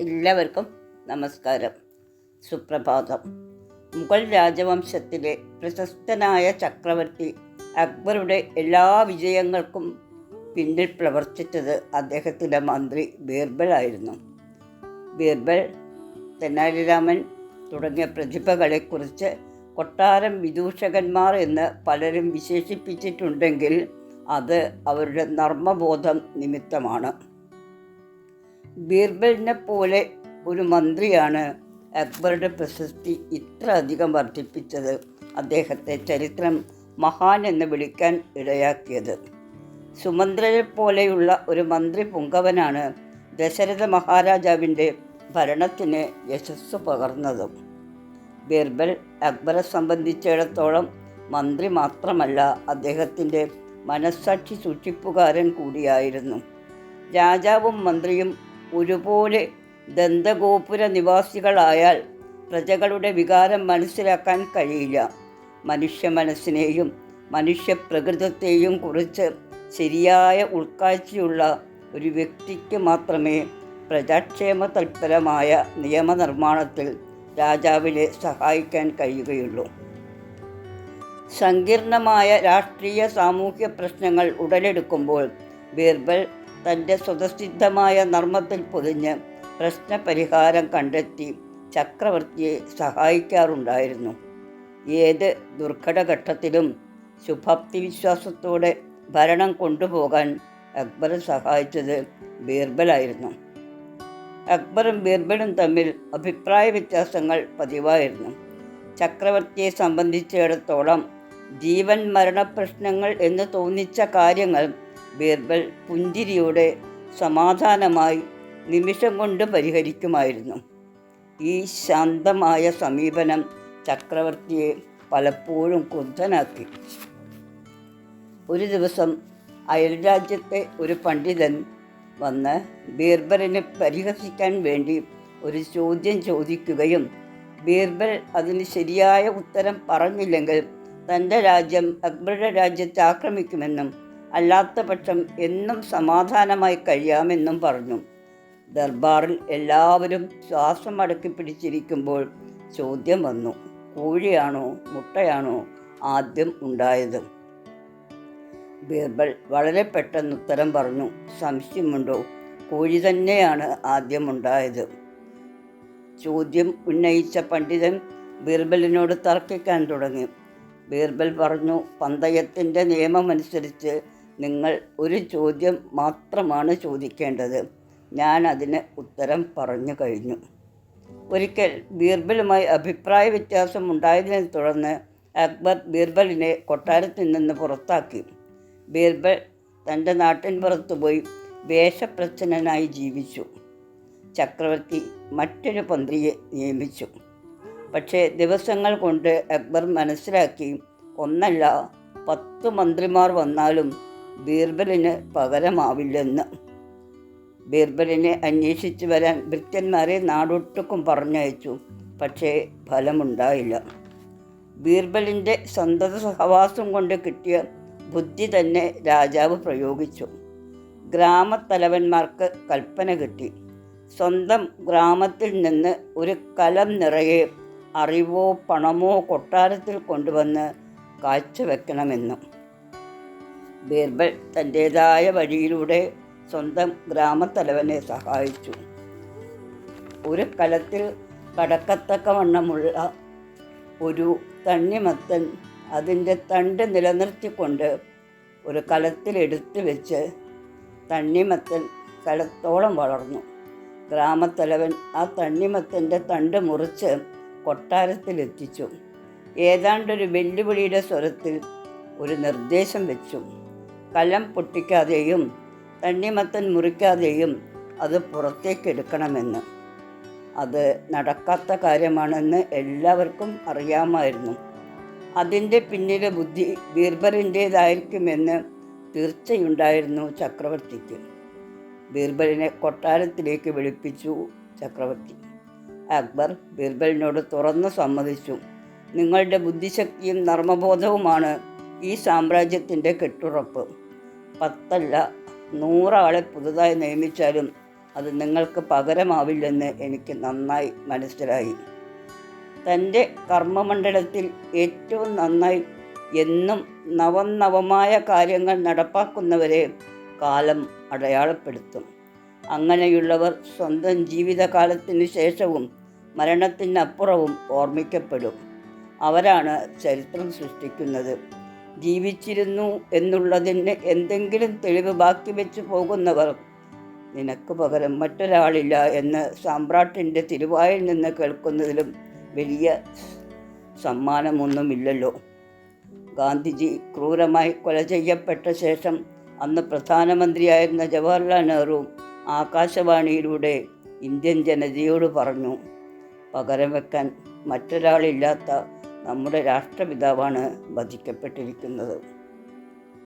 എല്ലാവർക്കും നമസ്കാരം. സുപ്രഭാതം. മുഗൾ രാജവംശത്തിലെ പ്രശസ്തനായ ചക്രവർത്തി അക്ബറുടെ എല്ലാ വിജയങ്ങൾക്കും പിന്നിൽ പ്രവർത്തിച്ചത് അദ്ദേഹത്തിന്റെ മന്ത്രി ബീർബൽ ആയിരുന്നു. ബീർബൽ തെന്നാലിരാമൻ തുടങ്ങിയ പ്രതിഭകളെക്കുറിച്ച് കൊട്ടാരം വിദൂഷകന്മാർ എന്ന് പലരും വിശേഷിപ്പിച്ചിട്ടുണ്ടെങ്കിൽ അത് അവരുടെ നർമ്മബോധം നിമിത്തമാണ്. ബീർബലിനെ പോലെ ഒരു മന്ത്രിയാണ് അക്ബറുടെ പ്രശസ്തി ഇത്ര അധികം വർദ്ധിപ്പിച്ചത് അദ്ദേഹത്തെ ചരിത്രം മഹാൻ എന്ന് വിളിക്കാൻ ഇടയാക്കിയത്. സുമന്ത്രരെ പോലെയുള്ള ഒരു മന്ത്രി പുങ്കവനാണ് ദശരഥ മഹാരാജാവിന്റെ ഭരണത്തിന് യശസ്സ് പകർന്നതും. ബീർബൽ അക്ബറെ സംബന്ധിച്ചിടത്തോളം മന്ത്രി മാത്രമല്ല അദ്ദേഹത്തിന്റെ മനസ്സാക്ഷി സൂക്ഷിപ്പുകാരൻ കൂടിയായിരുന്നു. രാജാവും മന്ത്രിയും ഒരുപോലെ ദന്തഗോപുര നിവാസികളായാൽ പ്രജകളുടെ വികാരം മനസ്സിലാക്കാൻ കഴിയില്ല. മനുഷ്യ മനസ്സിനെയും മനുഷ്യ പ്രകൃതത്തെയും കുറിച്ച് ശരിയായ ഉൾക്കാഴ്ചയുള്ള ഒരു വ്യക്തിക്ക് മാത്രമേ പ്രജാക്ഷേമ തൽപരമായ നിയമനിർമ്മാണത്തിൽ രാജാവിനെ സഹായിക്കാൻ കഴിയുകയുള്ളൂ. സങ്കീർണമായ രാഷ്ട്രീയ സാമൂഹ്യ പ്രശ്നങ്ങൾ ഉടലെടുക്കുമ്പോൾ ബീർബൽ തന്റെ സ്വതസിദ്ധമായ നർമ്മത്തിൽ പൊതിഞ്ഞ് പ്രശ്നപരിഹാരം കണ്ടെത്തി ചക്രവർത്തിയെ സഹായിക്കാറുണ്ടായിരുന്നു. ഏത് ദുർഘടഘട്ടത്തിലും ശുഭാപ്തി വിശ്വാസത്തോടെ ഭരണം കൊണ്ടുപോകാൻ അക്ബർ സഹായിച്ചത് ബീർബലായിരുന്നു. അക്ബറും ബീർബലും തമ്മിൽ അഭിപ്രായ വ്യത്യാസങ്ങൾ പതിവായിരുന്നു. ചക്രവർത്തിയെ സംബന്ധിച്ചിടത്തോളം ജീവൻ മരണ പ്രശ്നങ്ങൾ എന്ന് തോന്നിച്ച കാര്യങ്ങൾ ബീർബൽ പുഞ്ചിരിയോടെ സമാധാനമായി നിമിഷം കൊണ്ട് പരിഹരിക്കുമായിരുന്നു. ഈ ശാന്തമായ സമീപനം ചക്രവർത്തിയെ പലപ്പോഴും ക്രുദ്ധനാക്കി. ഒരു ദിവസം അയൽരാജ്യത്തെ ഒരു പണ്ഡിതൻ വന്ന് ബീർബലിനെ പരിഹസിക്കാൻ വേണ്ടി ഒരു ചോദ്യം ചോദിക്കുകയും ബീർബൽ അതിന് ശരിയായ ഉത്തരം പറഞ്ഞില്ലെങ്കിൽ തന്റെ രാജ്യം അക്ബറുടെ രാജ്യത്തെ ആക്രമിക്കുമെന്നും അല്ലാത്ത പക്ഷം എന്നും സമാധാനമായി കഴിയാമെന്നും പറഞ്ഞു. ദർബാറിൽ എല്ലാവരും ശ്വാസം അടക്കി പിടിച്ചിരിക്കുമ്പോൾ ചോദ്യം വന്നു. കോഴിയാണോ മുട്ടയാണോ ആദ്യം ഉണ്ടായത്? ബീർബൽ വളരെ പെട്ടെന്ന് ഉത്തരം പറഞ്ഞു. സംശയമുണ്ടോ? കോഴി തന്നെയാണ് ആദ്യം ഉണ്ടായത്. ചോദ്യം ഉന്നയിച്ച പണ്ഡിതൻ ബീർബലിനോട് തർക്കിക്കാൻ തുടങ്ങി. ബീർബൽ പറഞ്ഞു പന്തയത്തിന്റെ നിയമമനുസരിച്ച് നിങ്ങൾ ഒരു ചോദ്യം മാത്രമാണ് ചോദിക്കേണ്ടത്. ഞാൻ അതിന് ഉത്തരം പറഞ്ഞു കഴിഞ്ഞു. ഒരിക്കൽ ബീർബലുമായി അഭിപ്രായ വ്യത്യാസം ഉണ്ടായതിനെ തുടർന്ന് അക്ബർ ബീർബലിനെ കൊട്ടാരത്തിൽ നിന്ന് പുറത്താക്കി. ബീർബൽ തന്റെ നാട്ടിൻ പുറത്തു പോയി വേഷപ്രച്ഛന്നനായി ജീവിച്ചു. ചക്രവർത്തി മറ്റൊരു പന്ത്രിയെ നിയമിച്ചു. പക്ഷേ ദിവസങ്ങൾ കൊണ്ട് അക്ബർ മനസ്സിലാക്കി ഒന്നല്ല പത്ത് മന്ത്രിമാർ വന്നാലും ബീർബലിന് പകരമാവില്ലെന്ന്. ബീർബലിനെ അന്വേഷിച്ചു വരാൻ ഭൃത്യന്മാരെ നാടൊട്ടുക്കും പറഞ്ഞയച്ചു പക്ഷേ ഫലമുണ്ടായില്ല. ബീർബലിന്റെ സന്തത സഹവാസം കൊണ്ട് കിട്ടിയ ബുദ്ധി തന്നെ രാജാവ് പ്രയോഗിച്ചു. ഗ്രാമത്തലവന്മാർക്ക് കൽപ്പന കിട്ടി. സ്വന്തം ഗ്രാമത്തിൽ നിന്ന് ഒരു കലം നിറയെ അറിവോ പണമോ കൊട്ടാരത്തിൽ കൊണ്ടുവന്ന് കാഴ്ചവെക്കണമെന്നും. ബീർബൽ തന്റേതായ വഴിയിലൂടെ സ്വന്തം ഗ്രാമത്തലവനെ സഹായിച്ചു. ഒരു കലത്തിൽ കടക്കത്തക്കവണ്ണമുള്ള ഒരു തണ്ണിമത്തൻ അതിന്റെ തണ്ട് നിലനിർത്തിക്കൊണ്ട് ഒരു കലത്തിലെടുത്ത് വെച്ച് തണ്ണിമത്തൻ കലത്തോളം വളർന്നു. ഗ്രാമത്തലവൻ ആ തണ്ണിമത്തന്റെ തണ്ട് മുറിച്ച് കൊട്ടാരത്തിലെത്തിച്ചു. ഏതാണ്ടൊരു വെല്ലുവിളിയുടെ സ്വരത്തിൽ ഒരു നിർദ്ദേശം വെച്ചു. കലം പൊട്ടിക്കാതെയും തണ്ണിമത്തൻ മുറിക്കാതെയും അത് പുറത്തേക്കെടുക്കണമെന്ന്. അത് നടക്കാത്ത കാര്യമാണെന്ന് എല്ലാവർക്കും അറിയാമായിരുന്നു. അതിന്റെ പിന്നിലെ ബുദ്ധി ബീർബലിന്റേതായിരിക്കുമെന്ന് തീർച്ചയുണ്ടായിരുന്നു ചക്രവർത്തിക്ക്. ബീർബലിനെ കൊട്ടാരത്തിലേക്ക് വിളിപ്പിച്ചു ചക്രവർത്തി. അക്ബർ ബീർബലിനോട് തുറന്നു സമ്മതിച്ചു. നിങ്ങളുടെ ബുദ്ധിശക്തിയും നർമ്മബോധവുമാണ് ഈ സാമ്രാജ്യത്തിന്റെ കെട്ടുറപ്പ്. പത്തല്ല നൂറാളെ പുതുതായി നിയമിച്ചാലും അത് നിങ്ങൾക്ക് പകരമാവില്ലെന്ന് എനിക്ക് നന്നായി മനസ്സിലായി. തന്റെ കർമ്മമണ്ഡലത്തിൽ ഏറ്റവും നന്നായി എന്നും നവനവമായ കാര്യങ്ങൾ നടപ്പാക്കുന്നവരെ കാലം അടയാളപ്പെടുത്തും. അങ്ങനെയുള്ളവർ സ്വന്തം ജീവിതകാലത്തിന് ശേഷവും മരണത്തിനപ്പുറവും ഓർമ്മിക്കപ്പെടും. അവരാണ് ചരിത്രം സൃഷ്ടിക്കുന്നത്. ജീവിച്ചിരുന്നു എന്നുള്ളതിന് എന്തെങ്കിലും തെളിവ് ബാക്കി വെച്ച് പോകുന്നവർ നിനക്ക് പകരം മറ്റൊരാളില്ല എന്ന് സാമ്രാട്ടിന്റെ തിരുവായിൽ നിന്ന് കേൾക്കുന്നതിലും വലിയ സമ്മാനമൊന്നുമില്ലല്ലോ. ഗാന്ധിജി ക്രൂരമായി കൊല ചെയ്യപ്പെട്ട ശേഷം അന്ന് പ്രധാനമന്ത്രിയായിരുന്ന ജവഹർലാൽ നെഹ്റു ആകാശവാണിയിലൂടെ ഇന്ത്യൻ ജനതയോട് പറഞ്ഞു പകരം വെക്കാൻ മറ്റൊരാളില്ലാത്ത നമ്മുടെ രാഷ്ട്രപിതാവാണ് വധിക്കപ്പെട്ടിരിക്കുന്നത്.